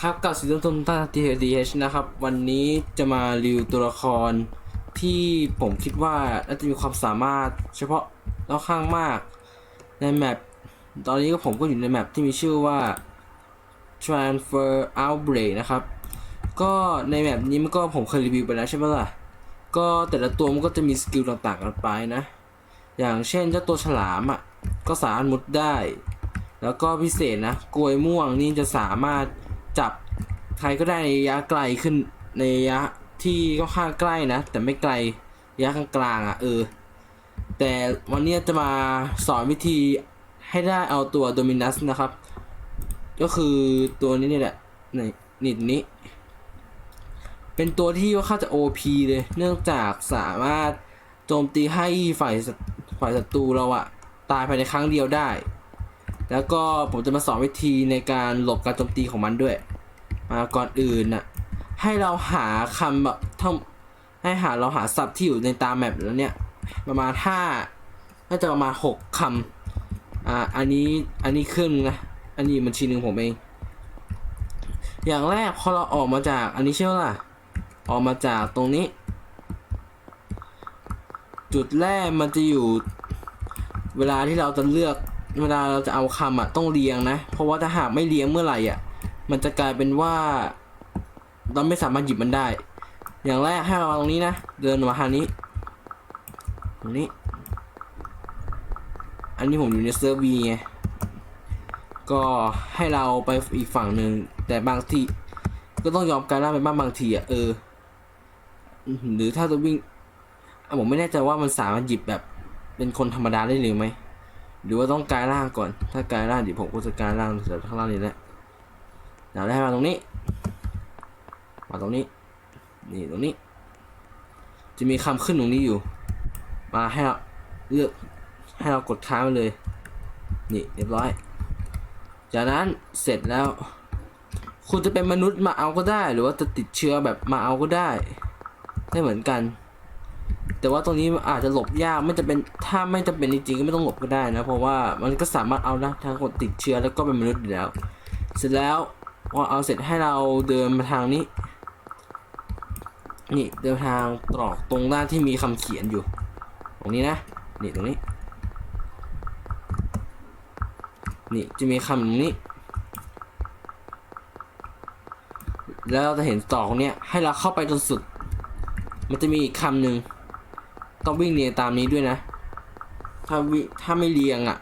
ครับกับซีซั่นต้นต้าทีดีเนะครับ วันนี้จะมารีวิวตัวละคร ที่ผมคิดว่าน่าจะมีความสามารถเฉพาะแล้วข้างมาก ในแมปตอนนี้ก็ผมก็อยู่ในแมปที่มีชื่อว่า Transfer Outbreak นะครับ ก็ในแมปนี้มันก็ผมเคยรีวิวไปแล้วใช่ไหมล่ะ ก็แต่ละตัวมันก็จะมีสกิลต่างๆกันไปนะ อย่างเช่นเจ้าตัวฉลามอะก็สามารถมุดได้ แล้วก็พิเศษนะกลวยม่วงนี่จะสามารถ จับใครก็ได้ในระยะไกลขึ้นในระยะที่ก็ข้างใกล้นะ แต่ไม่ไกลระยะกลางๆอะเออ แต่วันนี้จะมาสอนวิธีให้ได้เอาตัวโดมินัสนะครับ ก็คือตัวนี้นี่แหละนี่นี่นี้ เป็นตัวที่ว่าเข้าจะ OP เลย เนื่องจากสามารถโจมตีให้ฝ่ายฝ่ายศัตรูเราอะตายภายในครั้งเดียวได้ แล้วก็ผมจะมาสอนวิธีในการหลบการโจมตีของมันด้วยมาก่อนอื่นน่ะให้เราหาคำแบบท่องให้หาเราหาศัพท์ที่อยู่ในตามแมปแล้วเนี่ย ประมาณห้าน่าจะประมาณหกคำอ่าอันนี้อันนี้เครื่องนึงนะอันนี้บัญชีหนึ่งผมเอง อย่างแรกพอเราออกมาจากอันนี้เชื่อล่ะ ออกมาจากตรงนี้ จุดแรกมันจะอยู่เวลาที่เราจะเลือก เวลาเราจะเอาคำอะต้องเรียงนะ เพราะว่าถ้าหากไม่เรียงเมื่อไหร่อะ มันจะกลายเป็นว่า เราไม่สามารถหยิบมันได้ อย่างแรกให้เราตรงนี้นะ เดินมาทางนี้ตรงนี้ อันนี้ผมอยู่ในเซิร์ฟวีไง ก็ให้เราไปอีกฝั่งหนึ่ง แต่บางทีก็ต้องยอมการล่าไปบ้างบางทีอะเออ หรือถ้าจะวิ่งผมไม่แน่ใจว่ามันสามารถหยิบแบบ เป็นคนธรรมดาได้เลยไหม หรือว่าต้องกายร่างก่อน ถ้ากายร่างเดี๋ยวผมก็จะกายร่างจากข้างล่างนี้แหละเดี๋ยวได้มาตรงนี้ มาตรงนี้ นี่ตรงนี้ จะมีคำขึ้นตรงนี้อยู่ มาให้เราเลือกให้เรากดค้างไปเลย นี่เรียบร้อย จากนั้นเสร็จแล้ว คุณจะเป็นมนุษย์มาเอาก็ได้ หรือว่าจะติดเชื้อแบบมาเอาก็ได้ ได้เหมือนกัน แต่ว่าตรงนี้อาจจะหลบยากไม่จะเป็นถ้าไม่จะเป็นจริงๆก็ไม่ต้องหลบก็ได้นะ เพราะว่ามันก็สามารถเอาได้ทั้งคนติดเชื้อแล้วก็เป็นมนุษย์อยู่แล้ว เสร็จแล้วพอเอาเสร็จให้เราเดินมาทางนี้ นี่เดินทางตรอกตรงด้านที่มีคำเขียนอยู่ ตรงนี้นะนี่ตรงนี้ นี่จะมีคำตรงนี้ แล้วเราจะเห็นตรอกเนี้ยให้เราเข้าไปจนสุด มันจะมีอีกคำหนึ่ง ต้องวิ่งเรียงตามนี้ด้วยนะ ถ้าวิถ้าไม่เรียงอะ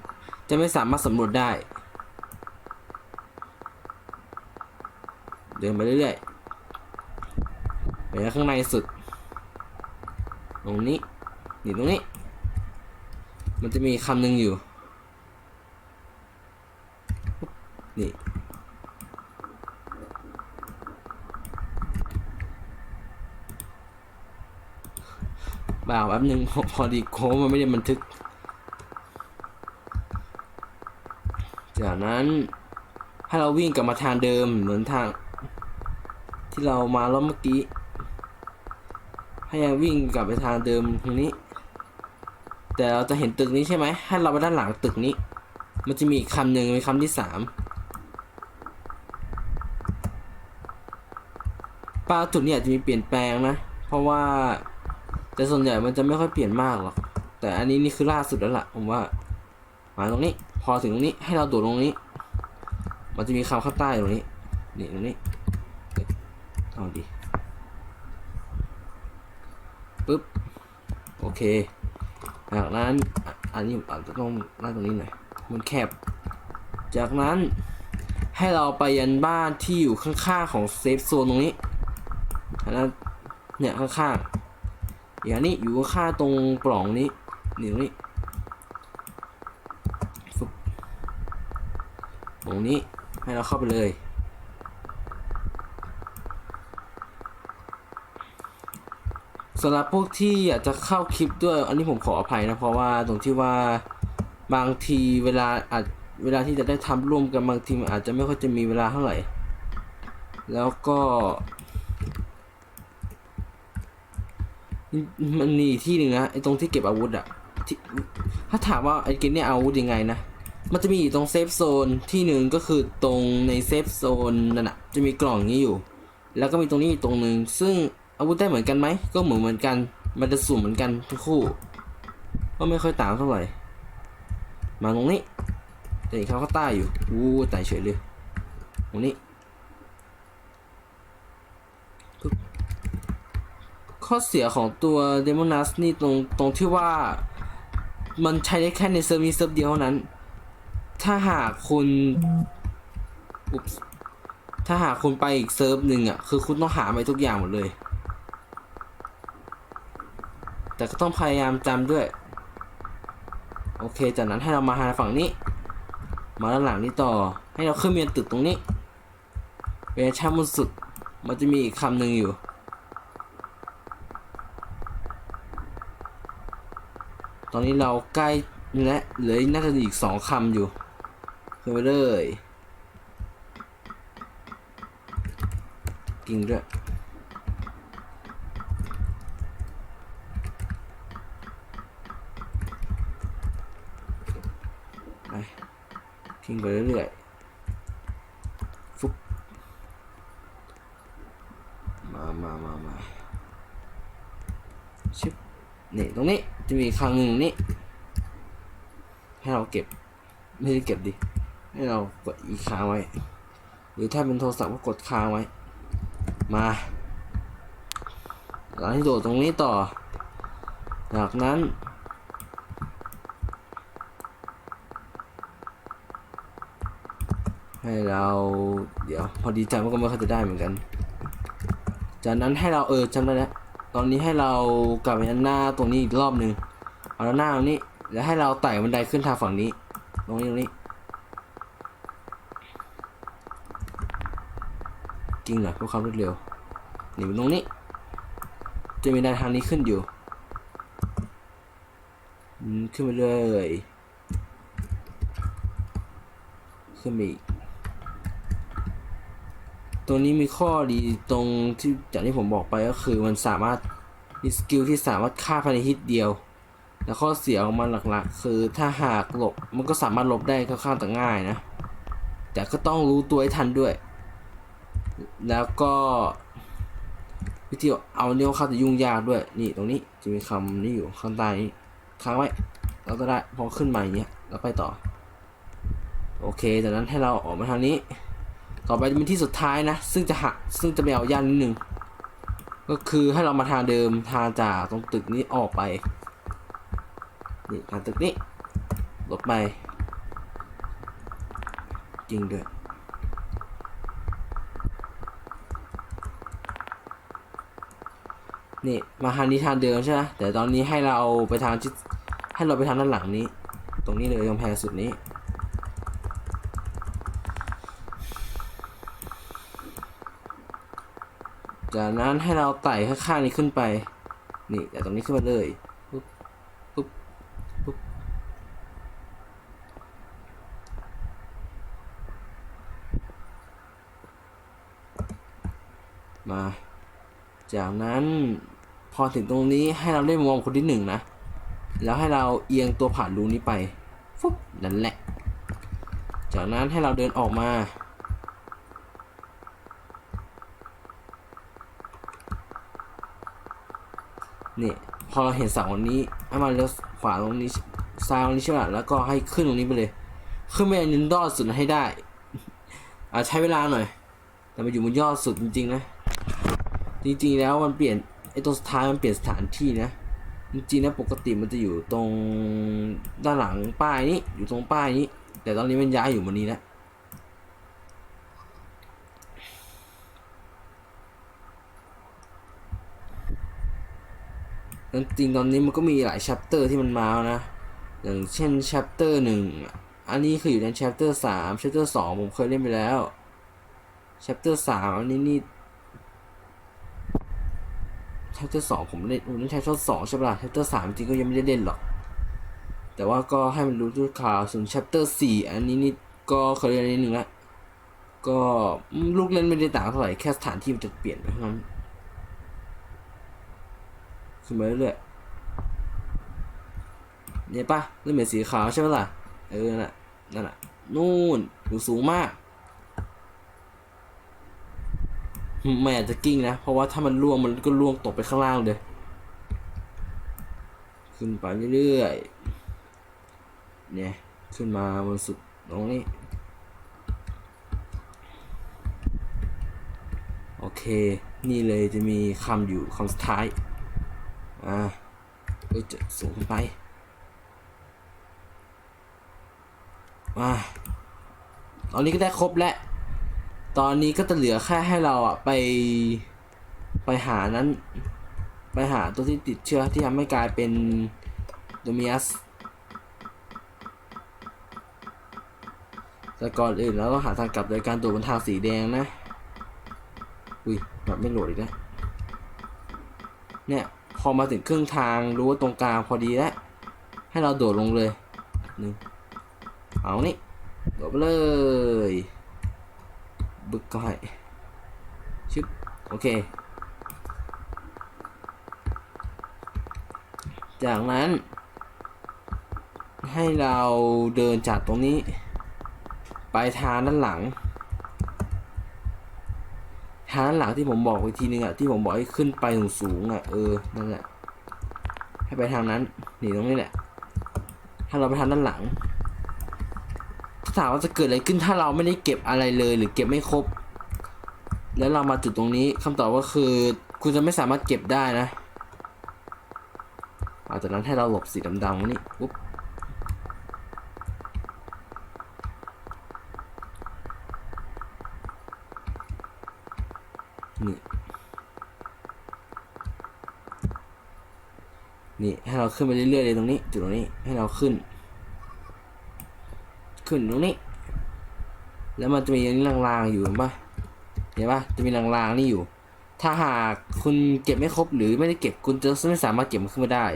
จะไม่สามารถสำรวจได้ เดินไปเรื่อยๆไปข้างในสุด ตรงนี้นี่ตรงนี้ มันจะมีคำหนึ่งอยู่ นี่ บ่าแป๊บนึงพอดีโค้งมันไม่ได้บันทึก จากนั้นให้เราวิ่งกลับมาทางเดิมเหมือนทาง ที่เรามารอบเมื่อกี้ ให้ยังวิ่งกลับไปทางเดิมตรงนี้ แต่เราจะเห็นตึกนี้ใช่ไหมให้เราไปด้านหลังตึกนี้ มันจะมีคำหนึ่งเป็นคำที่สามปลาจุดนี้อาจจะมีเปลี่ยนแปลงนะ เพราะว่า แต่ส่วนใหญ่มันจะไม่ค่อยเปลี่ยนมากหรอก แต่อันนี้นี่คือล่าสุดแล้วล่ะ ผมว่า มาตรงนี้ พอถึงตรงนี้ให้เราโดดลงนี้ มันจะมีคำข้างใต้ตรงนี้ นี่ตรงนี้ เอ้อาดีปึ๊บ โอเคจากนั้นอันนี้อาจจะต้องไล่ตรงนี้หน่อย มันแคบ จากนั้นให้เราไปยันบ้านที่อยู่ข้างๆของเซฟโซนตรงนี้อันนั้นเนี่ยข้างๆ อย่างนี้อยู่ข้าตรงปล่องนี้นี่ตรงนี้ตรงนี้ให้เราเข้าไปเลย สำหรับพวกที่อยากจะเข้าคลิปด้วย อันนี้ผมขออภัยนะ เพราะว่าตรงที่ว่าบางทีเวลาอาจเวลาที่จะได้ทำร่วมกันบางทีมันอาจจะไม่ค่อยจะมีเวลาเท่าไหร่ แล้วก็ มันมีอีกที่หนึ่งนะไอ้ตรงที่เก็บอาวุธอะที่ถ้าถามว่าไอ้เกมเนี่ยอาวุธยังไงนะ มันจะมีอยู่ตรงเซฟโซนที่หนึ่งก็คือตรงในเซฟโซนนั่นน่ะจะมีกล่องอย่างนี้อยู่ แล้วก็มีตรงนี้อีกตรงหนึ่งซึ่งอาวุธได้เหมือนกันไหมก็เหมือนเหมือนกัน มันจะสุ่มเหมือนกันทั้งคู่ ก็ไม่ค่อยต่างเท่าไหร่ มาตรงนี้แต่อีกเขาก็ใต้อยู่อู้ตายเฉยเลยตรงนี้ปึ๊บ ข้อเสียของตัวเดมอนัสนี่ตรงตรงที่ว่ามันใช้ได้แค่ในเซิร์ฟนี้เซิร์ฟเดียวเท่านั้น ถ้าหากคุณอุ๊บถ้าหากคุณไปอีกเซิร์ฟหนึ่งอะ คือคุณต้องหาไปทุกอย่างหมดเลย แต่ก็ต้องพยายามจำด้วย โอเค จากนั้นให้เรามาหาฝั่งนี้ มาด้านหลังนี้ต่อ ให้เราขึ้นเมียนตึกตรงนี้เป็นชั้นบนสุด มันจะมีอีกคำหนึ่งอยู่ ตอนนี้เราใกล้และเหลือน่าจะอีกสองคำอยู่ขึ้นไปเลยกิ่งด้วยไปทิ้งไปเรื่อยๆฟุบมามามามาชิบนี่ตรงนี้ จะมีครั้งหนึ่งนี่ให้เราเก็บ ไม่ได้เก็บดิ ให้เรากดอีค้างไว้ หรือถ้าเป็นโทรศัพท์ก็กดค้างไว้ มาเราให้โดดตรงนี้ต่อ จากนั้น ให้เราเดี๋ยวพอดีจำก็ไม่ค่อยจะได้เหมือนกัน จากนั้นให้เราเออจำได้แล้ว ตอนนี้ให้เรากลับไปด้านหน้าตรงนี้อีกรอบหนึ่งเอาด้านหน้าตรงนี้ แล้วให้เราไต่บันไดขึ้นทางฝั่งนี้ ตรงนี้ตรงนี้ จริงเหรอเพื่อความรวดเร็วหนี่เป็นตรงนี้ จะมีไดทางนี้ขึ้นอยู่ขึ้นไปเลยขึ้นไปอีก ตัวนี้มีข้อดีตรงที่จากที่ผมบอกไปก็คือมันสามารถมีสกิลที่สามารถฆ่าภายในฮิตเดียว แล้วข้อเสียของมันหลักๆ คือถ้าหากหลบมันก็สามารถหลบได้ค่อนข้างแต่ง่ายนะ แต่ก็ต้องรู้ตัวให้ทันด้วย แล้วก็วิธีเอาเนี้ยเข้าจะยุ่งยากด้วย นี่ตรงนี้จะมีคำนี้อยู่ข้างใต้นี้ค้างไว้แล้วก็ได้พอขึ้นมาอย่างเงี้ยแล้วไปต่อ โอเคจากนั้นให้เราออกมาทางนี้ ต่อไปจะเป็นที่สุดท้ายนะ ซึ่งจะหักซึ่งจะไปเอาย่านนิดนึง ก็คือให้เรามาทางเดิมทางจากตรงตึกนี้ออกไป นี่ทางตึกนี้ลดไป จริงด้วยนี่มาทางนี้ทางเดิมใช่ไหมแต่ตอนนี้ให้เราไปทางให้เราไปทางด้านหลังนี้ ตรงนี้เลยกำแพงสุดนี้ จากนั้นให้เราไต่ข้างๆนี้ขึ้นไป นี่แต่ตรงนี้ขึ้นมาเลยปุ๊บปุ๊บปุ๊บมา จากนั้นพอถึงตรงนี้ให้เราได้มองคนที่หนึ่งนะ แล้วให้เราเอียงตัวผ่านรูนี้ไป ฟุ๊บนั่นแหละ จากนั้นให้เราเดินออกมา นี่พอเราเห็นเสาตรงนี้ให้มาเลี้ยวขวาตรงนี้ซ้ายตรงนี้ใช่ไหมแล้วก็ให้ขึ้นตรงนี้ไปเลย ขึ้นไปยืนยอดสุดให้ได้อาจใช้เวลาหน่อย แต่มาอยู่บนยอดสุดจริงๆนะ จริงๆแล้วมันเปลี่ยนไอ้ตรงสุดท้ายมันเปลี่ยนสถานที่นะ จริงๆนะปกติมันจะอยู่ตรงด้านหลังป้ายนี้อยู่ตรงป้ายนี้ แต่ตอนนี้มันย้ายอยู่บนนี้แล้ว จริงตอนนี้มันก็มีหลาย chapter ที่มันมาแล้วนะ อย่างเช่น chapter หนึ่งอันนี้คืออยู่ใน chapter สาม chapter สองผมเคยเล่นไปแล้ว chapter สามอันนี้นี่ chapter สองผมเล่นผมเล่น chapter สองใช่ปะล่ะ chapter สามจริงก็ยังไม่ได้เล่นหรอก แต่ว่าก็ให้มันรู้ด้วยข่าวส่วน chapter สี่อันนี้นี่ก็เคยเล่นนิดนึงละก็ลูกเล่นไม่ได้ต่างเท่าไหร่แค่สถานที่มันจะเปลี่ยนเท่านั้น ขึ้นมาเรื่อยๆเนี่ยปะเริ่มเป็นสีขาวใช่ไหมล่ะ เออ น่ะ นั่นแหละนู่นอยู่สูงมาก ไม่อาจจะกิ้งนะ เพราะว่าถ้ามันล่วงมันก็ล่วงตกไปข้างล่างเลย ขึ้นไปเรื่อยๆ เนี่ย ขึ้นมาบนสุดตรงนี้โอเค นี่เลยจะมีคำอยู่คำสุดท้าย อ่าเอ้ยจะสูงขึ้นไปอ่าตอนนี้ก็ได้ครบแล้ว ตอนนี้ก็จะเหลือแค่ให้เราอะไปไปหานั้น ไปหาตัวที่ติดเชื้อที่ทำให้กลายเป็นโดมิอัสแต่ก่อนอื่นเราต้องหาทางกลับโดยการตรวบนทางสีแดงนะ อุ้ยแบบไม่โหลดอีกแล้วเนี่ย พอมาถึงครึ่งทางรู้ว่าตรงกลางพอดีแล้วให้เราโดดลงเลยหนึ่งเอานี่โดดไปเลย บึกก็ให้ชึบโอเค จากนั้น ให้เราเดินจากตรงนี้ ไปทางด้านหลัง ทางด้นหลังที่ผมบอกอีกทีนึงอะที่ผมบอกให้ขึ้นไปสูงๆอะเออนั่นแหละให้ไปทางนั้นนี่ตรงนี้แหละ ถ้าเราไปทางด้านหลังถ้าถามว่าจะเกิดอะไรขึ้นถ้าเราไม่ได้เก็บอะไรเลย หรือเก็บไม่ครบ แล้วเรามาจุดตรงนี้คำตอบก็คือ คุณจะไม่สามารถเก็บได้นะอาจากนั้นให้เราหลบสีดำๆนี่ปุ๊บ นี่ นี่ให้เราขึ้นไปเรื่อยๆเลยตรงนี้ จุดตรงนี้ให้เราขึ้น ขึ้นตรงนี้ แล้วมันจะมีอันนี้ลางๆอยู่เห็นปะเห็นปะจะมีลางๆนี่อยู่ ถ้าหากคุณเก็บไม่ครบหรือไม่ได้เก็บคุณจะไม่สามารถเก็บมันขึ้นมาได้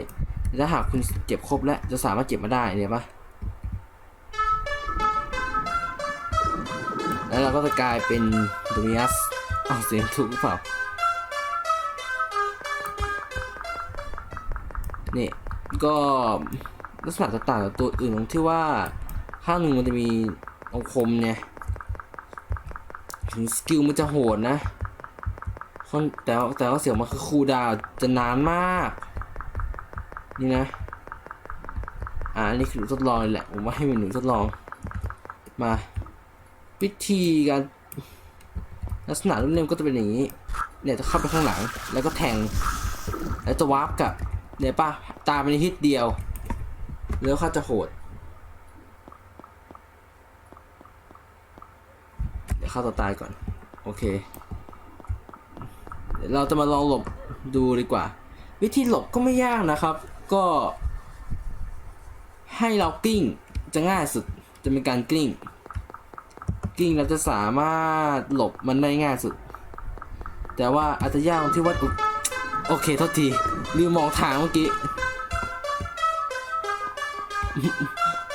แต่ถ้าหากคุณเก็บครบแล้วจะสามารถเก็บมาได้เนี่ยปะแล้วเราก็จะกลายเป็นโดมิอัสอ้าเสียงถูกหรือเปล่า ก็ลักษณะจะต่างจากตัวอื่นตรงที่ว่าข้างหนึ่งมันจะมีองคมเนี่ย ถึงสกิลมันจะโหดนะคนแต่แต่ว่าเสียงมันคือคูดาวจะนานมาก นี่นะ อ่าอันนี่คือหนูทดลองเลยแหละ ผมว่าให้เป็นหนูทดลอง มาวิธีการลักษณะรูปเล่มก็จะเป็นอย่างนี้ เนี่ยจะเข้าไปข้างหลัง แล้วก็แทง แล้วจะวาร์ปกลับ เนี่ยป่ะ ตามไปในทิศเดียว แล้วเขาจะโหด เดี๋ยวเข้าตัวตายก่อน โอเคเดี๋ยวเราจะมาลองหลบดูดีกว่า วิธีหลบก็ไม่ยากนะครับ ก็ ให้เรากลิ้งจะง่ายสุด จะเป็นการกลิ้ง กลิ้งเราจะสามารถหลบมันได้ง่ายสุด แต่ว่าอาจจะยากที่ว่าโอเคโทษที ลืมมองทางเมื่อกี้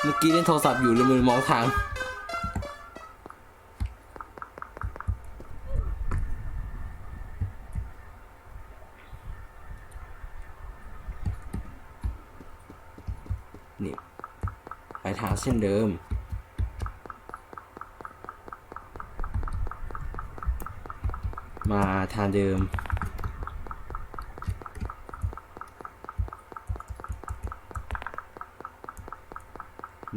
เมื่อกี้เล่นโทรศัพท์อยู่ลืมมองทาง นี่ไปทางเช่นเดิมมาทางเดิม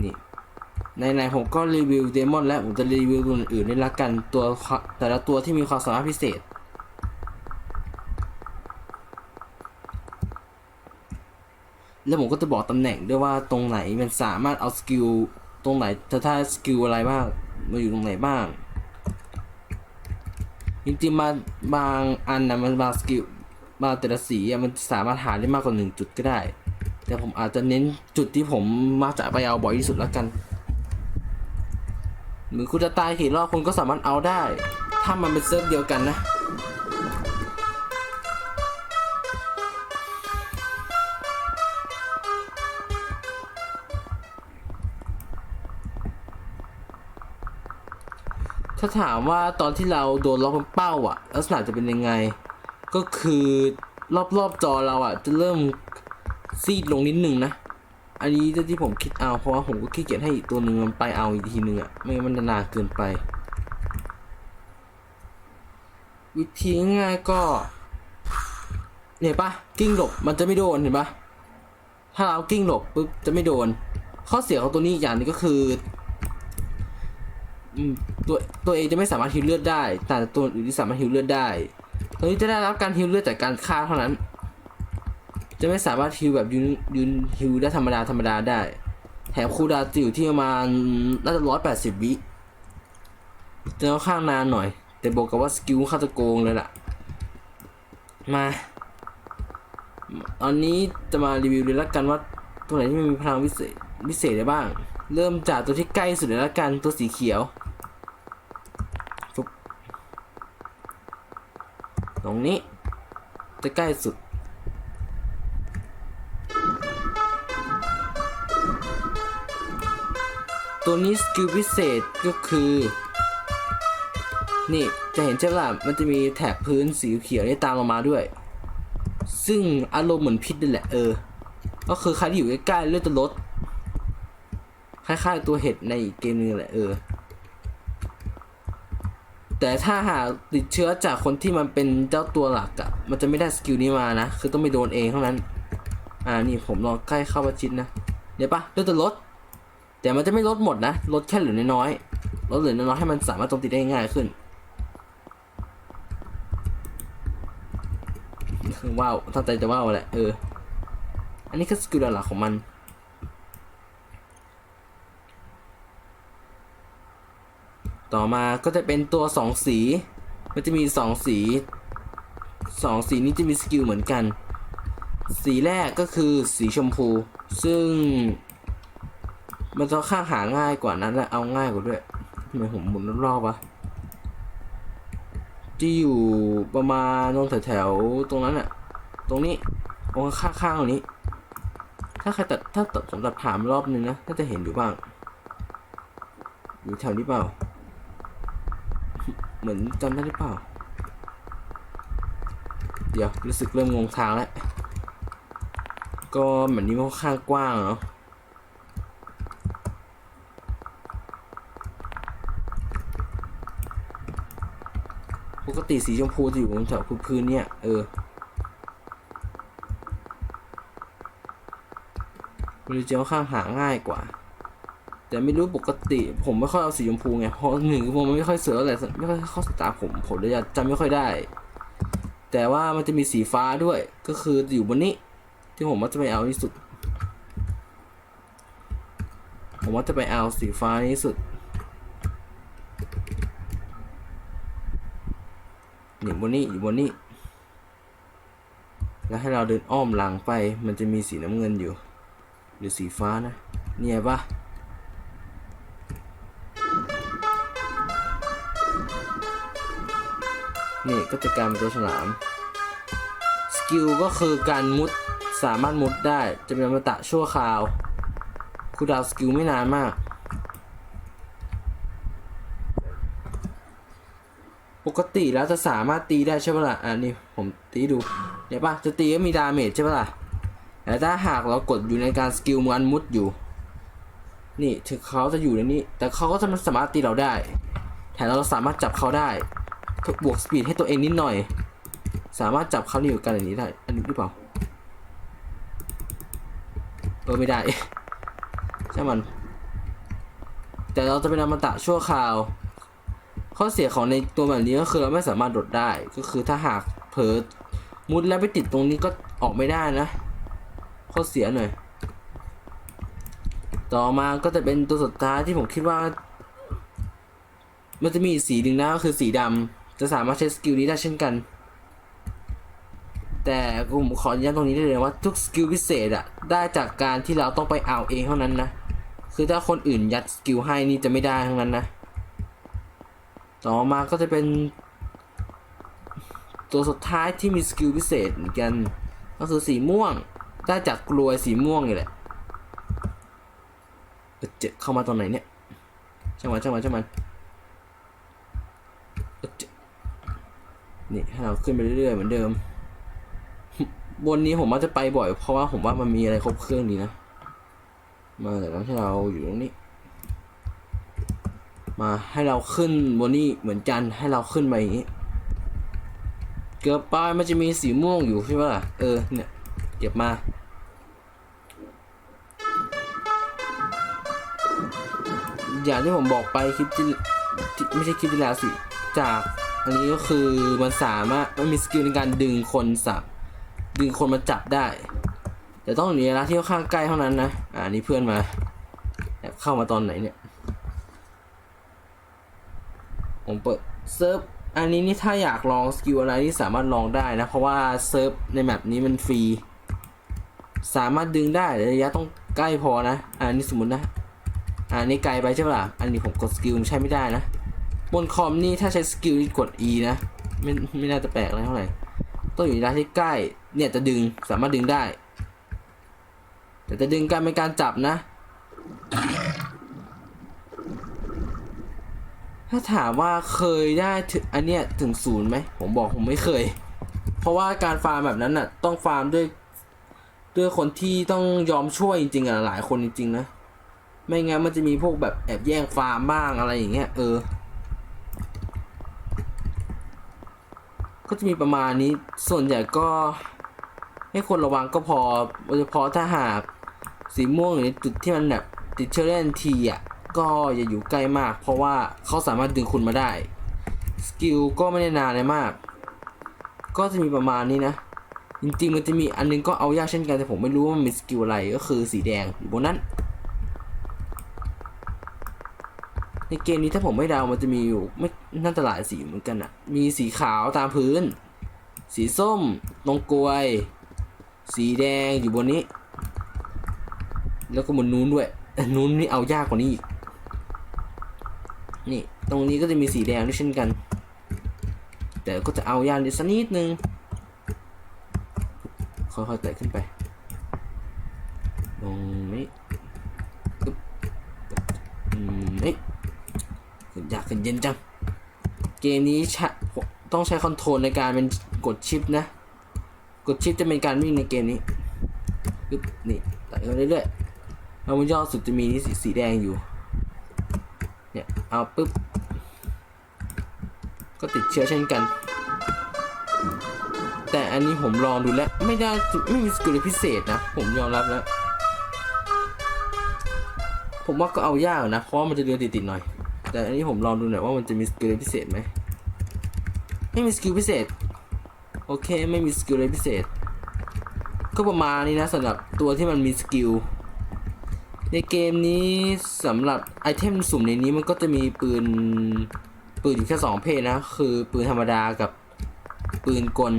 นี่ ในในๆผมก็รีวิวเดมอนแล้วผมจะรีวิวตัวอื่นๆด้วยละกันตัวแต่ละตัวที่มีความสามารถพิเศษ แล้วผมก็จะบอกตำแหน่งด้วยว่าตรงไหนมันสามารถเอาสกิลตรงไหนจะถ้าสกิลอะไรบ้างมาอยู่ตรงไหนบ้างจริงๆมาบางอันนะมันบางสกิลบางแต่ละสีมันสามารถหาได้มากกว่าหนึ่งจุดก็ได้ แต่ผมอาจจะเน้นจุดที่ผมมักจะไปเอาบ่อยที่สุดแล้วกัน หรือคุณจะตายกี่รอบคุณก็สามารถเอาได้ ถ้ามันเป็นเซิร์ฟเดียวกันนะถ้าถามว่าตอนที่เราโดนล็อกเป็นเป้าอะลักษณะจะเป็นยังไง ก็คือรอบๆจอเราอะจะเริ่มซีดลงนิดนึงนะ อันนี้ที่ผมคิดเอาเพราะว่าผมก็ขี้เกียจให้อีกตัวหนึ่งมันไปเอาอีกทีหนึ่งอะไม่งั้นมันนานเกินไป วิธีง่ายก็เนี่ยปะกิ้งหลบมันจะไม่โดนเห็นปะถ้าเรากิ้งหลบปุ๊บจะไม่โดน ข้อเสียของตัวนี้อย่างนึงก็คือตัวตัวเองจะไม่สามารถฮิวเลือดได้ แต่ตัวอื่นที่สามารถฮิวเลือดได้ ตัวนี้จะได้รับการฮิวเลือดจากการฆ่าเท่านั้น จะไม่สามารถฮิวแบบยืนยืนฮิวได้ธรรมดาธรรมดาได้ แถมคูดาวน์จะอยู่ที่ประมาณน่าจะร้อยแปดสิบวิจะค่อนข้างนานหน่อย แต่บอกกับว่าสกิลค่าตะโกงเลยล่ะ มาตอนนี้จะมารีวิวเลยละกันว่าตัวไหนที่มันมีพลังวิเศษวิเศษได้บ้าง เริ่มจากตัวที่ใกล้สุดเลยละกันตัวสีเขียวตรงนี้จะใกล้สุด ตัวนี้สกิลพิเศษก็คือ นี่จะเห็นใช่ปะล่ะมันจะมีแถบพื้นสีเขียวนี่ตามลงมาด้วย ซึ่งอารมณ์เหมือนพิษนั่นแหละเออ ก็คือใครที่อยู่ใกล้ๆเลือดจะลดคล้ายๆตัวเห็ดในอีกเกมนึงแหละเออ แต่ถ้าหากติดเชื้อจากคนที่มันเป็นเจ้าตัวหลักอะมันจะไม่ได้สกิลนี้มานะ คือต้องไปโดนเองเท่านั้น อ่านี่ผมลองใกล้เข้าประชิดนะ เดี๋ยวปะเลือดจะลด แต่มันจะไม่ลดหมดนะ ลดแค่เหลือน้อยๆลดเหลือน้อยๆให้มันสามารถโจมตีได้ง่ายขึ้น ว้าวตั้งใจจะว้าวแหละเออ อันนี้คือสกิลหลักของมันต่อมาก็จะเป็นตัวสองสี มันจะมีสองสีสองสีนี้จะมีสกิลเหมือนกัน สีแรกก็คือสีชมพู ซึ่ง มันจะข้างหาง่ายกว่านั้นและเอาง่ายกว่าด้วยทำไมผมหมุนรอบๆวะที่อยู่ประมาณตรงแถวๆตรงนั้นอะตรงนี้ตรงข้างๆตรงนี้ ถ้าใครตัดถ้าตัดผมตัดผ่านรอบนึงนะน่าจะเห็นอยู่บ้าง อยู่แถวนี้เปล่า เหมือนจำได้หรือเปล่า เดี๋ยวรู้สึกเริ่มงงทางแล้ว ก็เหมือนนี้มันค่อนข้างกว้างเนาะ ปกติสีชมพูจะอยู่บนแถวพื้นเนี่ย เออมันจะข้างหาง่ายกว่า แต่ไม่รู้ปกติ ผมไม่ค่อยเอาสีชมพูไง เพราะหนึ่งผมมันไม่ค่อยเสืออะไรไม่ค่อยเข้าสายตาผม ผมเลยจำไม่ค่อยได้ แต่ว่ามันจะมีสีฟ้าด้วย ก็คืออยู่บนนี้ ที่ผมว่าจะไปเอาที่สุด ผมว่าจะไปเอาสีฟ้านี้ที่สุด อยู่บนนี้อยู่บนนี้ แล้วให้เราเดินอ้อมหลังไป มันจะมีสีน้ำเงินอยู่ หรือสีฟ้านะ เนี่ยปะนี่ก็จะกลายเป็นตัวฉลาม สกิลก็คือการมุดสามารถมุดได้ จะเป็นอมตะชั่วคราว คูดาวสกิลไม่นานมาก กติแล้วจะสามารถตีได้ใช่ปะล่ะอ่านี่ผมตีดูเดี๋ยวปะจะตีก็มีดาเมจใช่ปะล่ะแต่ถ้าหากเรากดอยู่ในการสกิลมันมุดอยู่ นี่ถึงเขาจะอยู่ในนี้ แต่เขาก็จะไม่สามารถตีเราได้แถมเราสามารถจับเขาได้บวกสปีดให้ตัวเองนิดหน่อย สามารถจับเขาอยู่กันอย่างนี้ได้อันนี้หรือเปล่าเออไม่ได้ใช่มัน แต่เราจะเป็นอมตะชั่วคราว ข้อเสียของในตัวแบบนี้ก็คือเราไม่สามารถโดดได้ ก็คือถ้าหากเผลอมุดแล้วไปติดตรงนี้ก็ออกไม่ได้นะ ข้อเสียหน่อย ต่อมาก็จะเป็นตัวสุดท้ายที่ผมคิดว่า มันจะมีสีหนึ่งนะก็คือสีดำจะสามารถใช้สกิลนี้ได้เช่นกัน แต่ผมขอย้ำตรงนี้ได้เลยว่าทุกสกิลพิเศษอะได้จากการที่เราต้องไปเอาเองเท่านั้นนะ คือถ้าคนอื่นยัดสกิลให้นี่จะไม่ได้ทั้งนั้นนะ ต่อมาก็จะเป็น ตัวสุดท้ายที่มีสกิลพิเศษเหมือนกัน ก็คือสีม่วง ได้จากกลวยสีม่วงนี่แหละเจ็เข้ามาตอนไหนเนี่ยช่างมันช่างมันช่างมันนี่ให้เราขึ้นไปเรื่อยๆเหมือนเดิม บนนี้ผมว่าจะไปบ่อย เพราะว่าผมว่ามันมีอะไรครบเครื่องดีนะ มาจากนั้นที่เราอยู่ตรงนี้ มาให้เราขึ้นบนนี้เหมือนกันให้เราขึ้นไปอย่างนี้ เกือบไปมันจะมีสีม่วงอยู่ใช่ปะล่ะเออเนี่ยเก็บมาอย่างที่ผมบอกไปคลิปที่ไม่ใช่คลิปที่แล้วสิจากอันนี้ก็คือมันสามารถมันมีสกิลในการดึงคนสับดึงคนมาจับได้ แต่ต้องหนีนะที่ค่อนข้างใกล้เท่านั้นนะอ่านี่เพื่อนมาแอบเข้ามาตอนไหนเนี่ย ผม เซิร์ฟอันนี้นี่ถ้าอยากลองสกิลอะไรที่สามารถลองได้นะ เพราะว่าเซิร์ฟในแมปนี้มันฟรี สามารถดึงได้ระยะต้องใกล้พอนะ อันนี้สมมตินะ อันนี้ไกลไปใช่ปะล่ะ อันนี้ผมกดสกิลใช้ไม่ได้นะ บนคอมนี่ถ้าใช้สกิลนี่กด E นะ ไม่ไม่น่าจะแปลกอะไรเท่าไหร่ ต้องอยู่ระยะที่ใกล้ เนี่ยจะดึงสามารถดึงได้ แต่จะดึงการเป็นการจับนะ ถ้าถามว่าเคยได้ถึงอันเนี้ยถึงศูนย์ไหมผมบอกผมไม่เคย เพราะว่าการฟาร์มแบบนั้นน่ะ ต้องฟาร์มด้วยด้วยคนที่ต้องยอมช่วยจริงๆอะหลายคนจริงๆนะไม่งั้นมันจะมีพวกแบบแอบแย่งฟาร์มบ้างอะไรอย่างเงี้ยเออ ก็จะมีประมาณนี้ส่วนใหญ่ก็ ให้คนระวังก็พอโดยเฉพาะถ้าหากสีม่วงอยู่ในจุดที่มันแบบติดเชื้อเล่นทีอะ ก็อย่าอยู่ใกล้มาก เพราะว่าเขาสามารถดึงคุณมาได้ สกิลก็ไม่ได้นานเลยมาก ก็จะมีประมาณนี้นะ จริงๆมันจะมีอันนึงก็เอายากเช่นกันแต่ผมไม่รู้ว่ามันมีสกิลอะไรก็คือสีแดงอยู่บนนั้น ในเกมนี้ถ้าผมไม่เดามันจะมีอยู่ไม่น่าจะหลายสีเหมือนกันอะมีสีขาวตามพื้น สีส้มตรงกลวย สีแดงอยู่บนนี้ แล้วก็บนนู้นด้วยนู้นนี่เอายากกว่านี้อีก นี่ตรงนี้ก็จะมีสีแดงด้วยเช่นกัน แต่ก็จะเอายานิดสักนิดนึงค่อยๆไต่ขึ้นไปตรงนี้อึ๊บอืมเอ้ยอยากขึ้นเย็นจัง เกมนี้ใช้ต้องใช้คอนโทรลในการเป็นกดชิปนะ กดชิปจะเป็นการวิ่งในเกมนี้อึ๊บนี่ไต่ไปเรื่อยๆแล้วบนยอดสุดจะมีนี่สีสีแดงอยู่ เนี่ยเอาปุ๊บ ก็ติดเชื้อเช่นกัน แต่อันนี้ผมลองดูแล้ว ไม่ได้ไม่มีสกิลพิเศษนะ ผมยอมรับแล้ว ผมว่าก็เอายากนะ เพราะมันจะเดือนติดๆหน่อย แต่อันนี้ผมลองดูหน่อยว่ามันจะมีสกิลพิเศษไหมไม่มีสกิลพิเศษ โอเคไม่มีสกิลพิเศษ ก็ประมาณนี้นะสำหรับตัวที่มันมีสกิล ในเกมนี้สำหรับไอเทมสุ่มในนี้มันก็จะมีปืนปืนอยู่แค่สองเพศนะ คือปืนธรรมดากับปืนกล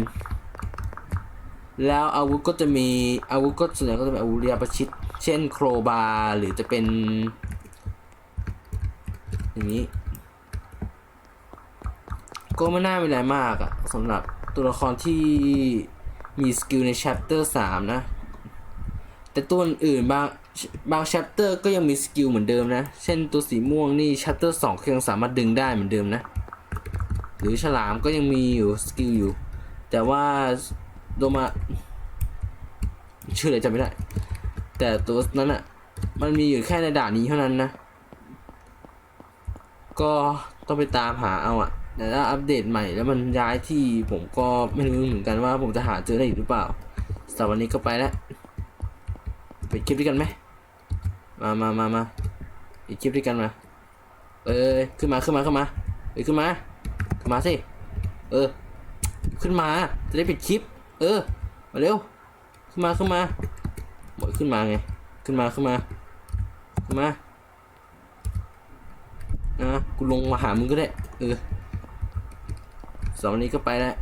แล้วอาวุธก็จะมีอาวุธก็ส่วนใหญ่ก็จะเป็นอาวุธระยะประชิด เช่นโครบาร์หรือจะเป็น อย่างนี้ ก็ไม่น่ามีอะไรมากอะสำหรับตัวละครที่มีสกิลใน chapter 3 นะ แต่ตัวอื่นบาง บาง chapter ก็ยังมีสกิลเหมือนเดิมนะ เช่นตัวสีม่วงนี่ chapter 2ก็ยังสามารถดึงได้เหมือนเดิมนะ หรือฉลามก็ยังมีอยู่สกิลอยู่ แต่ว่าโดมาชื่ออะไรจำไม่ได้ แต่ตัวนั้นอะมันมีอยู่แค่ในด่านนี้เท่านั้นนะ ก็ต้องไปตามหาเอาอะแต่ถ้าอัปเดตใหม่แล้วมันย้ายที่ผมก็ไม่รู้เหมือนกันว่าผมจะหาเจอได้อีกหรือเปล่าสำหรับวันนี้ก็ไปแล้วไปคลิปด้วยกันไหม มามามามาอีกคลิปด้วยกันมา เออขึ้นมาขึ้นมาขึ้นมาเอ้ยขึ้นมา ขึ้นมาสิ เออ ขึ้นมา จะได้ปิดคลิป เออ มาเร็ว ขึ้นมาขึ้นมาบอกขึ้นมาไง ขึ้นมาขึ้นมา ขึ้นมาอะกูลงมาหามึงก็ได้ เออสองวันนี้ก็ไปแล้ว